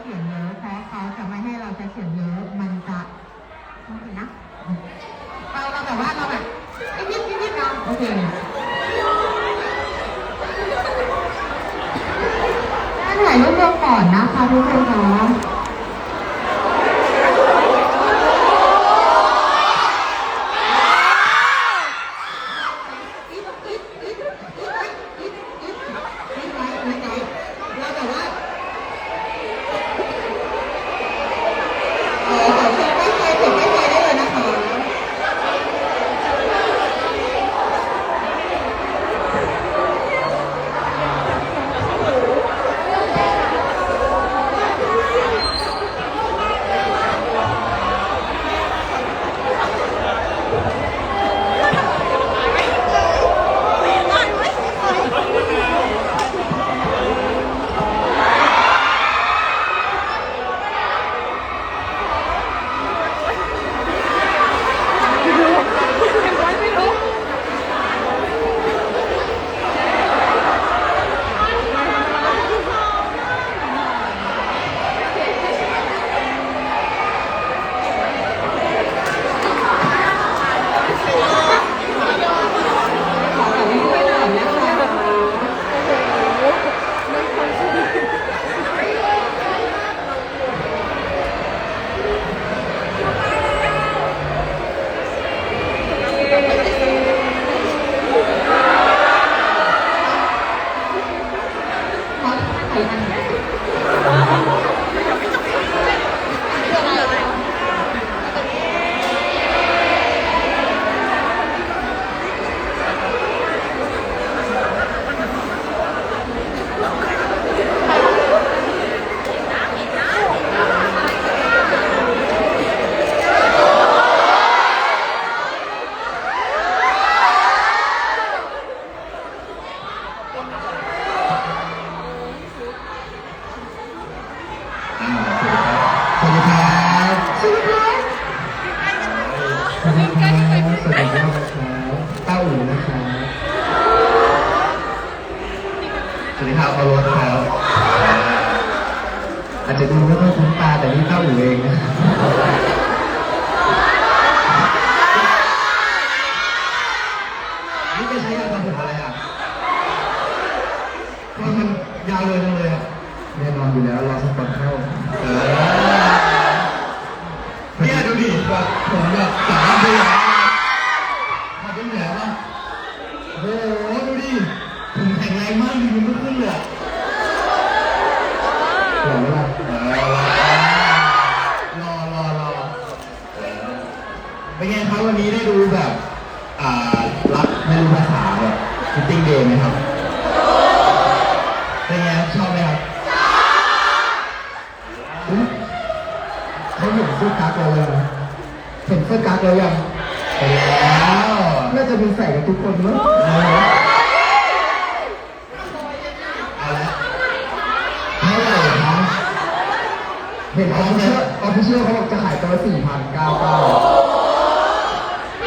เสียงเยอะเพราะเขาจะไม่ให้เราจะเสียงเยอะมันจะโอเคนะเราเราแบบว่าเราแบบนิดนิดนิดเราโอเคถ่ายรูปรวก่อนนะคะทุกคนเนา ยาวเลยจังเลยอะแน่นอนอยู่แล้วรอสปอนเข้าเออเนี่ยดูดิแบบผมแบบสามเดือน สื้อกั๊กเรายังเห็นแล้วน่าจะมีใส่กันทุกคนมั้งเอาละเอาละเท่าไหร่ครับเห็นออฟฟิเชียลออฟฟิเชียลเขาบอกจะขายตัวละสี่พันเก้าเก้า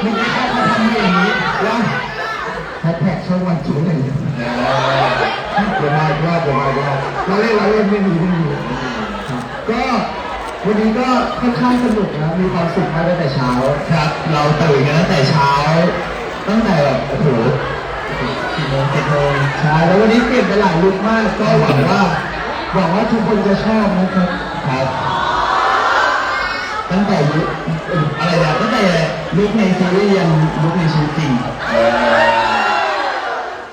ไม่ใช่แค่เขาทำอย่างนี้แล้วแฮชแท็กช่องวันจุ๋ยหนึ่งเดี๋ยวมาอีกรอบเดี๋ยวมาอีกรอบเราเล่นเราเล่นไม่มีไม่มีก็ วันนี้ก็ค่อนข้างสนุกนะ มีความสุขมากตั้งแต่เช้าครับ เราตื่นกันตั้งแต่เช้า ตั้งแต่แบบโอ้โหกี่โมงเจ็ดโมงใช่แล้ววันนี้เปลี่ยนไปหลายลุคมาก ก็หวังว่าหวังว่าทุกคนจะชอบนะครับครับ ตั้งแต่ยุคเอ่ออะไรนะตั้งแต่ลุคในซีรีส์ยันลุคในชีวิตจริง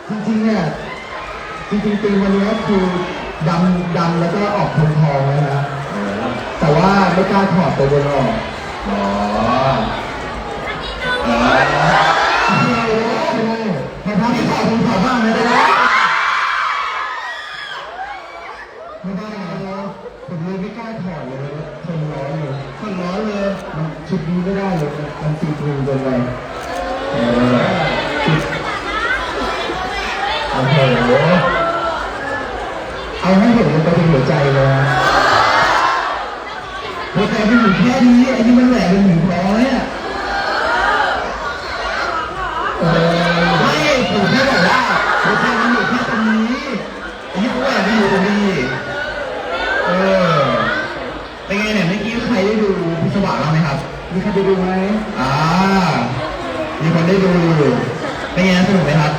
จริงๆเนี่ยจริงๆปีวันนี้คือดำดำแล้วก็ออกทองทองๆแล้วนะ แต่ว่าไม่กล้าถอดตัวบนออกอ๋ออ๋อโอ้โหพอทำที่ถอดผมถอดบ้างไม่ได้นะไม่ได้นะผมเลยไม่กล้าถอดเลยคนร้อนเลยคนร้อนเลยมันชุดนี้ไม่ได้เลยมันสีทรูเกินไปเออชุดโอ้โหเอาให้เห็นมันไปถึงหัวใจเลยนะ แต่ใจมันอยู่แค่นี้ไอ้นี่มันแหลกเป็นหนึ่งร้อยอะเออไม่ผมแค่บอกว่าหัวใจมันอยู่แค่ตรงนี้อ้นี่เขาแหวกไปอยู่ตรงนี้เออเป็นไงเนี่ยเมื่อกี้ใครได้ดูพิศวาสล้วไหมครับ มีใครไปดูไหมอ่ามีคนได้ดูเป็นไงสนุกไหมครับ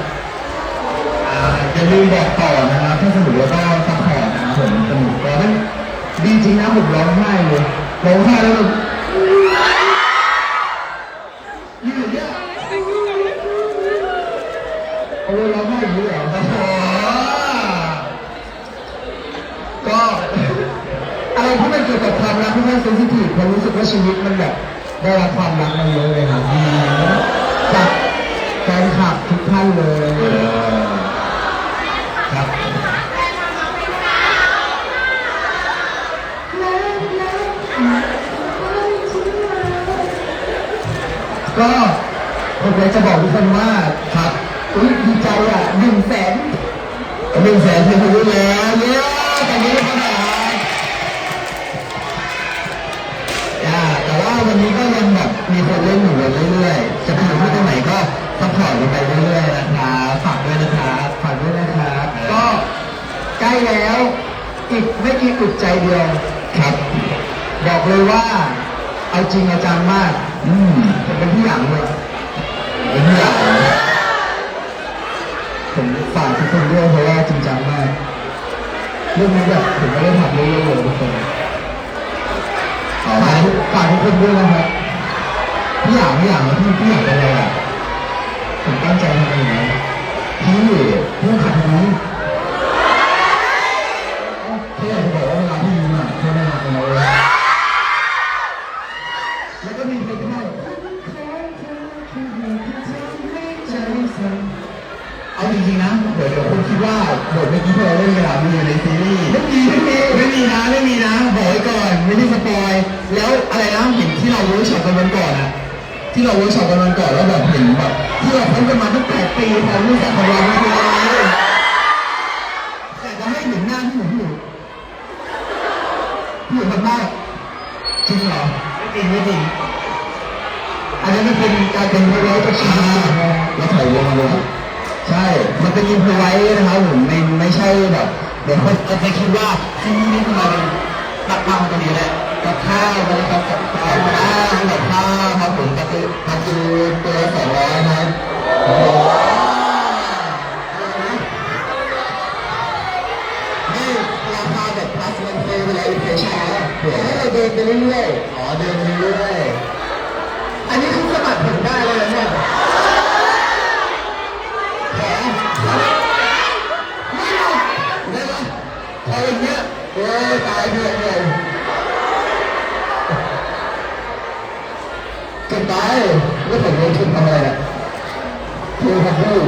อ่อย่าลืมบอกต่อนะครับถ้าสนุกแล้วก็ซัพพอร์ตนะครับผมสนุกก็ดีจริงนะผมร้องไห้เลย ร้องไห้แล้วแบบอยู่เนี่ยเอาเลยร้องไห้อย่างนี้เหรอโอ้โหก็อะไรที่มันเกี่ยวกับความรักที่มันเซนซิทีฟผมรู้สึกว่าชีวิตมันแบบได้รับความรักมาเยอะเลยครับจากแฟนคลับทุกท่านเลย ก็ผมอยากจะบอกทุกคนว่าครับอุ้ยดีใจอะหนึ่งแสนหนึ่งแสนเป็นคนรู้แล้วเย้ตอนนี้ครับอ่าแต่ว่าวันนี้ก็ยังแบบมีคนเล่นอยู่เรื่อยๆ จะไปอยู่ที่ตรงไหนก็ต้องขอกันไปเรื่อยๆนะครับฝากด้วยนะครับฝากด้วยนะครับก็ใกล้แล้วอีกไม่กี่อึดใจเดียวครับ บอกเลยว่าเอาจริงอาจังมาก อืมผมเป็นผู้หญิงเลยเป็นผู้หญิงผมฝากทุกคนด้วยเพราะว่าจริงจังมากเรื่องนี้แบบผมไม่ได้ทำเรื่อยๆเลยทุกคนฝากฝากทุกคนด้วยนะครับพี่อยากพี่อยากแล้วพี่พี่อยากเป็นอะไรอะผมตั้งใจทำอย่างนี้พี่พี่ขัดทำไเอาจริงๆนะเดี๋ยวเดี๋ยวคุณคิดว่าบทเมื่อกี้ที่เราเล่นกันอะมีอยู่ในซีรีส์ไม่มีไม่มีไม่มีนะไม่มีนะบอกไว้ก่อนไม่ได้สปอยแล้วอะไรนะเห็นที่เราเวิร์กช็อปกันวันก่อนอะที่เราเวิร์กช็อปกันวันก่อนแล้วแบบเห็นแบบที่เราพบกันมาตั้งแต่ปีของบริษัทของเราไม่เป็นไรแต่จะให้เห็นหน้าที่ผมอยู่ที่อยู่ทำได้จริงเหรอไม่จริงไม่จริงอันนี้มันเป็นการเป็นเพลย์จากชีวิตแล้วถ่ายวงมาเลย ใช่ มันเป็นอินพไว้นะครับผมไม่ไม่ใช่แบบเดี๋ยวคนจะคิดว่าที่นี่นี่ทำไมเป็นตักทำตัวนี้แหละกับข้าวบริการกับข้าวมาทำกับข้าวครับผมก็คือก็คือตัวสองร้อยนะครับนี่ราคาแบบ plus one pay เวลาอีกเพชรเดี๋ยวให้เราเดินไปเรื่อยๆอ๋อเดินไปเรื่อยๆอันนี้คือสมัครผมได้เลยนะเนี่ยแผลไม่เอาได้ไหมเอาอย่างเงี้ยโอ้ยตาย เพื่อนเลยเกินไปแล้วผมลงทุนทำอะไรเนี่ยคือผมพูด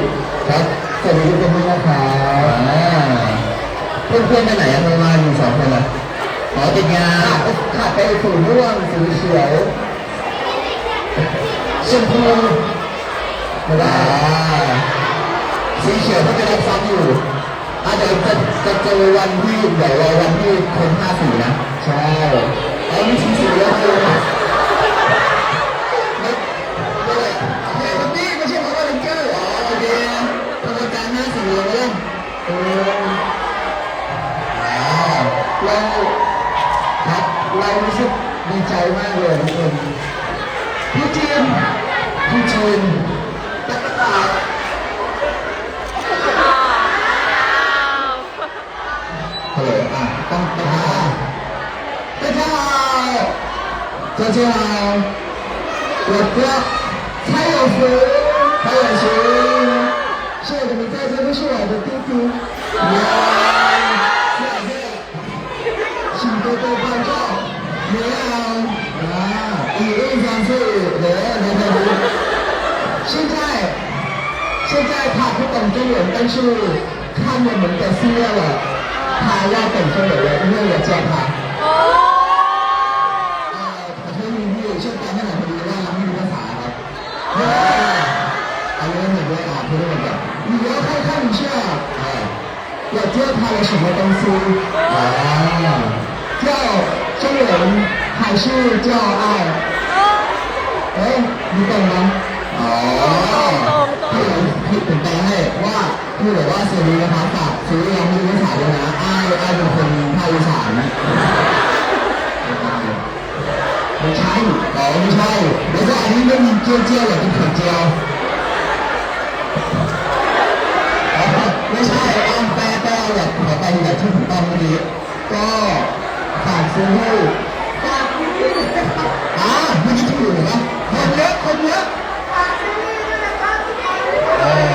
ครับสวัสดีทุกคนด้วยนะครับเพื่อนเพื่อนไปไหนอะมาอยู่สองคนอะขอติดงานขาดไปสูนม่วงสีเขียวชมพูไม่ได้สีเขียวก็จะรับซ้ำอยู่ อาจจะจะจะเจอวันที่ใหญ่รอวันที่คนห้าสีนะ ใช่แล้วมีสีสีแล้วไม่ไม่เลยโอเควันนี้ไม่ใช่เพราะว่าเลนเจอร์อ๋อโอเคกรรมการห้าสีเลยมั้งเออว้าวเราครับเรารู้สึกดีใจมากเลยทุกคนพี่จีนพี่จีน โหลอ่ะต้องต้องอ่ะ大家好大家好我叫蔡有福蔡有福是我的名字这个是我的弟弟耶谢谢请多多关照没有啊以印象是人人的人现在现在他不懂中文，但是看我们的资料了， 他要懂中文了，因为我教他。呃，ขอโทษทีพี่ช่วยแปลให้หน่อยพอดีว่าเราไม่รู้ภาษาครับเออเอาเรื่องหนึ่งด้วยอ่ะพูดได้เหมือนกัน你要看看一下，哎，我教他了什么东西？啊，叫中文还是叫爱？哎，你懂吗？อ๋อพี่พี่ผมแปลให้ว่าพี่บอกว่าสวัสดีนะครับฝากซื้อเราไม่รู้ภาษาเลยนะ ะ อ้ายอ้เป็นคนภาคอีสานนะไม่ใช่อ๋อไม่ใช่แล้วก็อันนี้ไม่มีเจียวเจียวอยากกินไข่เจียวไม่ใช่เอาแปลแปลแบบขอไปแบบที่ผมต้องเมื่อกี้ก็ฝากซื้อให้ฝากซื้ออ่าเมื่อกี้ถูกนะคนเยอะคนเยอะเออ我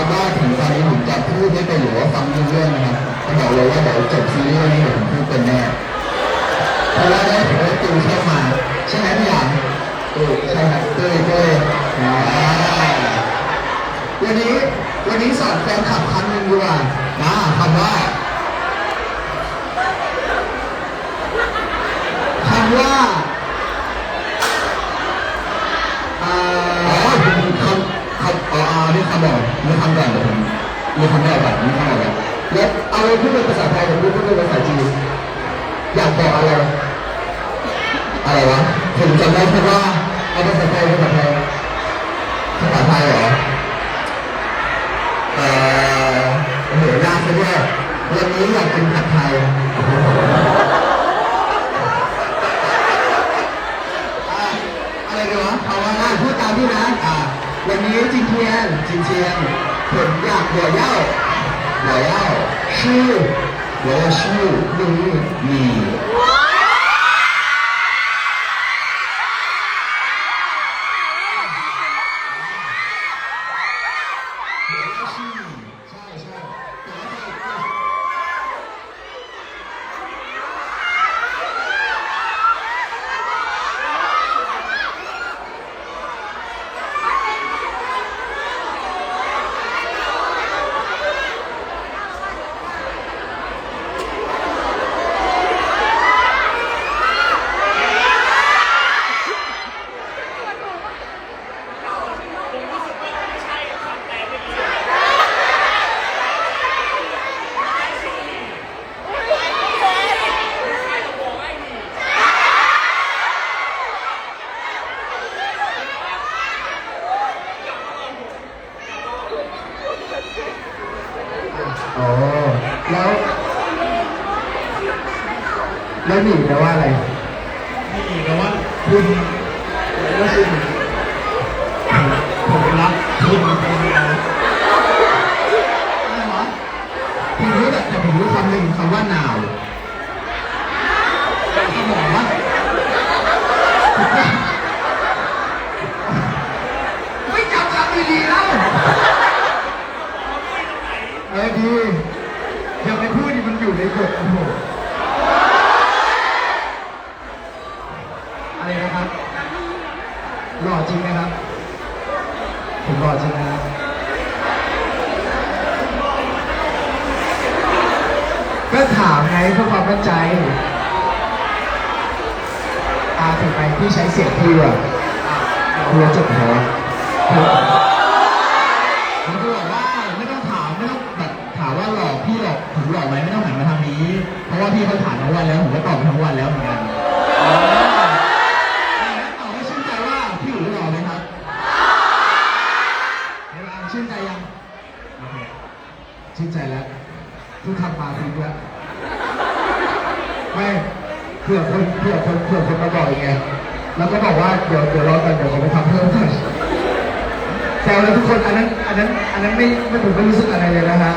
ทุกคนนะครับว่าถึงตอนนี้ผมจะพูดไม่เป็นหรือว่าฟังไม่เรื่องนะครับผมบอกเลยว่าเดี๋ยวจบซีรีส์นี้ผมพูดเป็นแน่เพราะว่าได้ผมได้ติวเข้ามาใช่ไหมพี่หยางเออใช่ครับเต้ยเต้ยวันนี้วันนี้สอนแฟนคลับคำหนึ่งดีกว่านะคำว่าคำว่าำอ๋ออ่านี่คำบอกนี่คำก่อนเดี๋ยวผมมีคำแรกก่อนนี่คำบอกก่อนแล้วเอาไปพูดเป็นภาษาไทยกับพูดเป็นภาษาจีนอยากบอกอะไรอะไรวะผมจำได้แค่ว่าเอาภาษาไทยภาษาไทยภาษาไทยเหรอเอ่อโอ้โหยากซะด้วยวันนี้อยากกินผัดไทยอะไรดีวะเอาว่าพูดตามพี่นะอ่าวันนี้ เทียนจิงเทียนผมอยากหัวเย่าหัวเย่าชื่อ我要ชื่อ อ๋อแล้ว แล้วหนีแปลว่าอะไรนี่แปลว่าคุณก็คือผมรักคุณคนเดียวอะไรวะผมรู้แต่แต่ผมรู้คำหนึ่งคำว่าหนาวสมองวะไม่จำคำดีๆแล้วเออดีอย่าไปพูดดิมันอยู่ในบทโอ้โหอะไรนะครับ หล่อจริงนะครับ ผมหล่อจริงนะครับ ก็ถามไงเพื่อความมั่นใจอาถึงไปพี่ใช้เสียงพี่อะกลัวจบหัวผมก็บอกว่าไม่ต้องถามไม่ต้องแบบถามว่าหลอกพี่หลอกผมหลอกไหมไม่ต้องหันมาทางนี้ เพราะว่าพี่เขาถามทั้งวันแล้วผมก็ตอบทั้งวันแล้วเหมือนกันแล้วตอบให้ชื่นใจว่าพี่หรือหล่อไหมครับเห็นไหมชื่นใจยังโอเคชื่นใจแล้ว ทุกคำมาทิ้งแล้วไม่เผื่อคน เผื่อคนเผื่อคนมาบอกอย่างเงี้ยแล้วก็บอกว่าเดี๋ยวเดี๋ยวรอกันเดี๋ยวผมไปทำเพิ่มหน่อยแซวแล้วทุกคนอันนั้นอันนั้นอันนั้นไม่ไม่ผมไม่รู้สึกอะไรเลยนะฮะ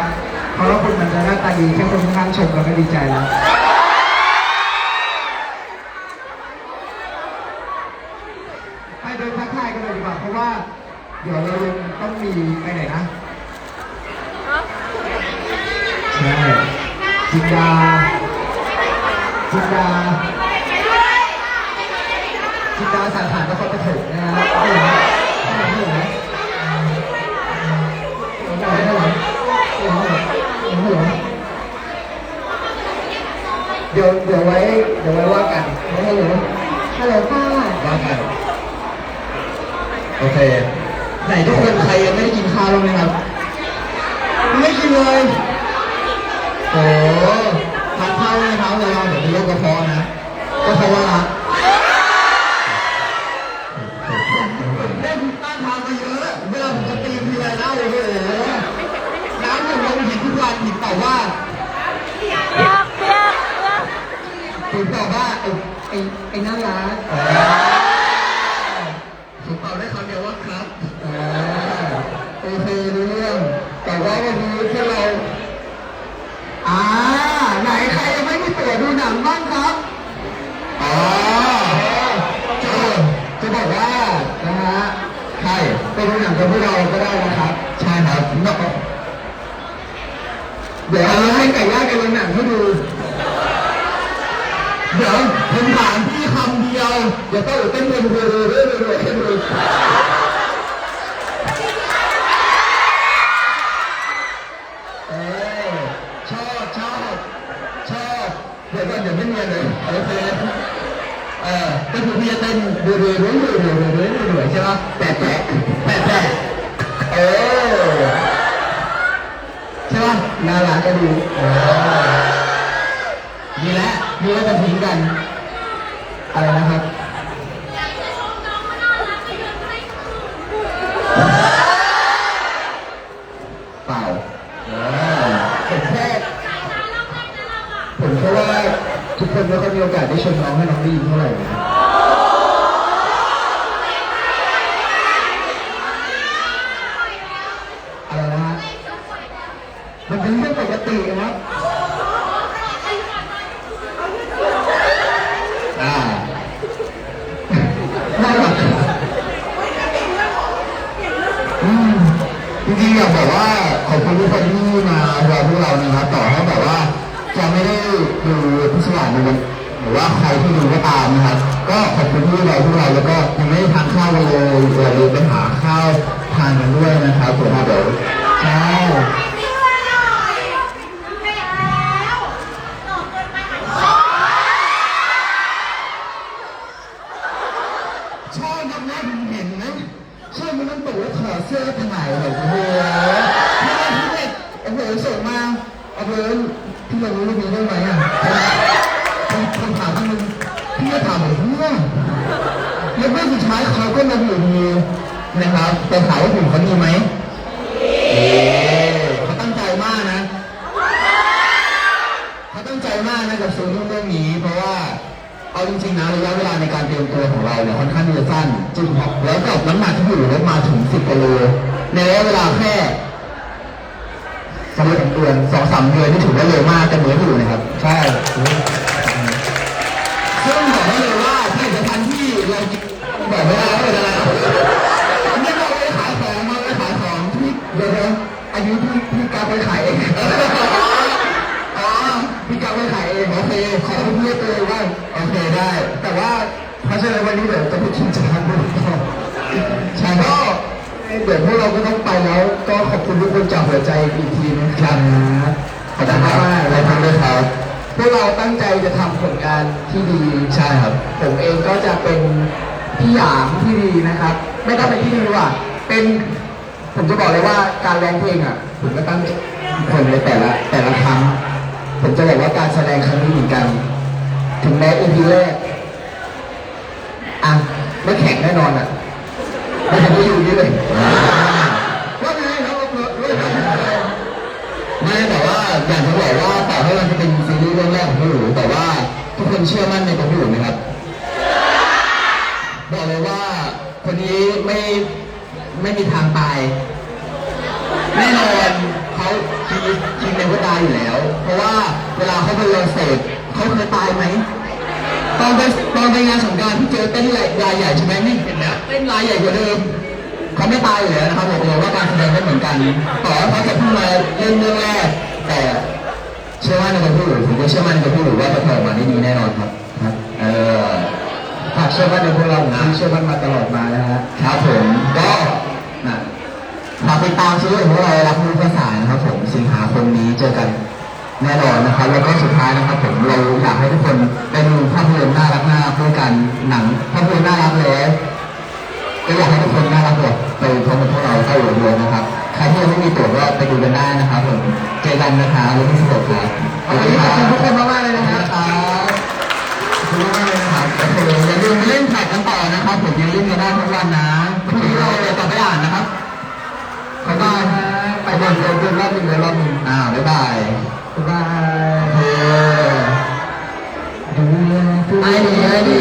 เพราะว่าคนมันจะหน้าตาดีแค่คนข้างๆชมเราก็ดีใจแล้วไปเดินทักทายกันเลยดีกว่าเพราะว่า เดี๋ยวเรายังต้องมีไปไหนนะใช่จินดาจินดา จิตดาสาขานก็เขาปฐมนะฮะเห็นไหมเห็นไหมเห็นไหมเห็นไหมเห็นไหมเห็นไหมเห็นไหมเดี๋ยวเดี๋ยวไว้เดี๋ยวไว้ว่ากันไม่ให้เลฮัลโหลค่ะว่ากันโอเค ไหนทุกคนใครยังไม่ได้กินข้าวบ้างไหมครับ ไม่กินเลย เดี๋ยวเราให้ไก่ย่างกันดูหนังให้ดู เดี๋ยวผมถามพี่คำเดียว เดี๋ยวต้องเต้นเต้นเรื่อยๆเรื่อยๆเรื่อยๆเรื่อยๆเออชอบชอบชอบเดี๋ยวก่อนเดี๋ยวไม่เนียนเลยโอเคเออก็คือพี่จะเต้นเรื่อยๆเรื่อยๆเรื่อยๆเรื่อยๆใช่ปะแปะแปะแปะแปะเออ ปะน่ารักก็ดูมีแล้วมีแล้วจะทิ้งกัน อะไรนะครับเปล่าเออผมแค่ผมแค่ว่าทุกคนไม่ค่อยมีโอกาสได้ชมน้องให้น้องได้ยินเท่าไหร่นะครับอะไรนะฮะมันเป็นเรื่องปกติครับ อ่า น่ารัก อืม จริงๆอยากบอกว่าขอบคุณทุกคนที่มาเราพวกเรานะครับต่อให้แบบว่า จะไม่ได้ดูพิศวาสในวันหรือว่าใครที่ดูก็ตามนะครับ ก็ขอบคุณที่เราพวกเราแล้วก็ยังไม่ได้ทานข้าวเลยอย่าลืมไปหาข้าวทานกันด้วยนะครับผมเดี๋ยวใช่ สุดท้าเขาก็มาอยู่ดีนะครับแต่ถามว่าผมเขาดีไหมเขาตั้งใจมากนะเขาตั้งใจมากนะกับซีรีส์เรื่องนี้ เพราะว่าเอาจริงๆนะระยะเวลาในการเตรียมตัวของเราเนี่ยค่อนข้างที่จะสั้นจริงครับแล้วกับน้ำหนักที่อยู่ลดมาถึง10กิโลในระยะเวลาแค่สองสามเดือนสองสามเดือนนี่ถือว่าเร็วมากแต่เหมือนอยู่นะครับ ใช่ซึ่งบอกได้เลยว่าผลิตภัณฑ์ที่เรากิน บอกไม่ได้ว่าเป็นอะไรไม่ต้องไปขายของมาไปขายของที่เดี๋ยวๆอายุที่พี่กาไปขายเองอ๋อพี่กาไปขายเองโอเคขอพูดเลยว่าโอเคได้ แต่ว่าเพราะฉะนั้นวันนี้เดี๋ยวจะพูดจริงจังด้วยใช่ก็เดี๋ยวพวกเราก็ต้องไปแล้ว ก็ขอบคุณทุกคนจากหัวใจอีกทีนะครับขอบคุณมากมากๆเลยครับพวกเราตั้งใจจะทำผลงานที่ดีใช่ครับ ผมเองก็จะเป็น พี่หยามที่ดีนะครับ ไม่ต้องเป็นที่ดีดีกว่า เป็นผมจะบอกเลยว่าการร้องเพลงอะผมก็ตั้งคนในแต่ละแต่ละครั้ง ผมจะบอกว่าการแสดงครั้งนี้เหมือนกัน ถึงแม้อีพีแรกอะไม่แข่งแน่นอนอะไม่จะไม่อยู่นี่เลยว่าไงเราเราเราไม่แต่ว่าอยากจะบอกว่าต่อให้มันจะเป็นซีรีส์เรื่องแรกของพี่หลูแต่ว่าทุกคนเชื่อมั่นในตัวพี่หลูไหมครับ บอกเลยว่าคนนี้ไม่ ไม่มีทางตายแน่นอนเขาทีทีมในก็ตายอยู่แล้ว เพราะว่าเวลาเขาไปลงสเตจเขาเคยตายไหมตอนไปตอนไปงานสงกรารที่เจอเต้นรายใหญ่ใช่ไหมนี่เห็นนะเต้นรายใหญ่กว่าเดิมเขาไม่ตายอยู่แล้วนะครับบอกเลยว่าการแสดงไม่เหมือนกันต่อเขาจะเพิ่งมาเล่นเรื่องแรกแต่เชื่อมั่นในตัวพี่หลูผมก็เชื่อมั่นในตัวพี่หลูว่าจะทำออกมาได้ดีแน่นอนครับเออฝากเชื่อมั่นในพวกเราที่เชื่อมั่นมาตลอดมานะฮะครับผมก็ ฝากติดตามซีรีส์ของเรารับมือภาษานะครับผมสิงหาคมนี้เจอกันแน่นอนนะครับแล้วก็สุดท้ายนะครับผมเราอยากให้ทุกคนได้ดูภาพยนตร์น่ารักน่ารักด้วยกันหนังภาพยนตร์น่ารักเลยก็อยากให้ทุกคนน่ารักแบบไปพร้อมกับพวกเราเข้าอยู่ด้วยนะครับใครที่ยังไม่มีตั๋วก็ไปดูกันได้นะครับผมเจอกันนะครับวันที่16ครับวันนี้ขอบคุณทุกคนมากๆเลยนะครับขอบคุณมากเลยนะครับโอเคอย่าลืมไปเล่นแท็กกันต่อนะครับผมยังเล่นกันได้ทั้งวันนะ บ๊ายบายฮะไปบอลเดินเดินรอบหนึ่งเดินรอบหนึ่งอ่าบ๊ายบายบ๊ายบายเฮ้ดูแลตัวไอ้ดีไอ้ดี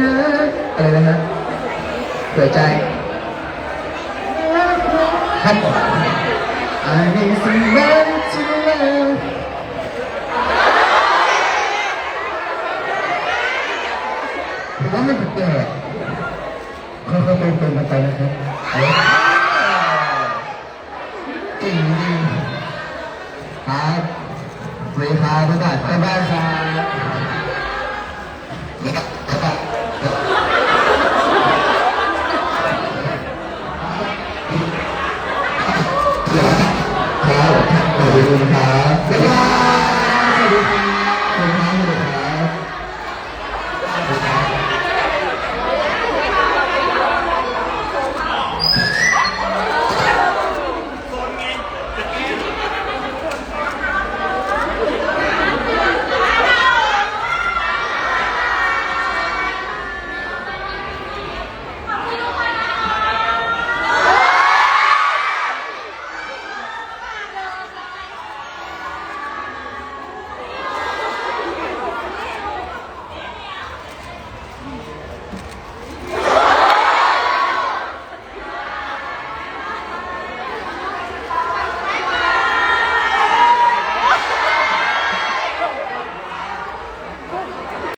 นะอะไรนะฮะเผื่อใจครับ I need someone to love ผมว่ามันแปลกๆค่อยๆเป็นเป็นๆไปนะครับเก่งจริง ครับสวัสดีครับบ๊ายบายบ๊ายบายครับครับสวัสดีครับ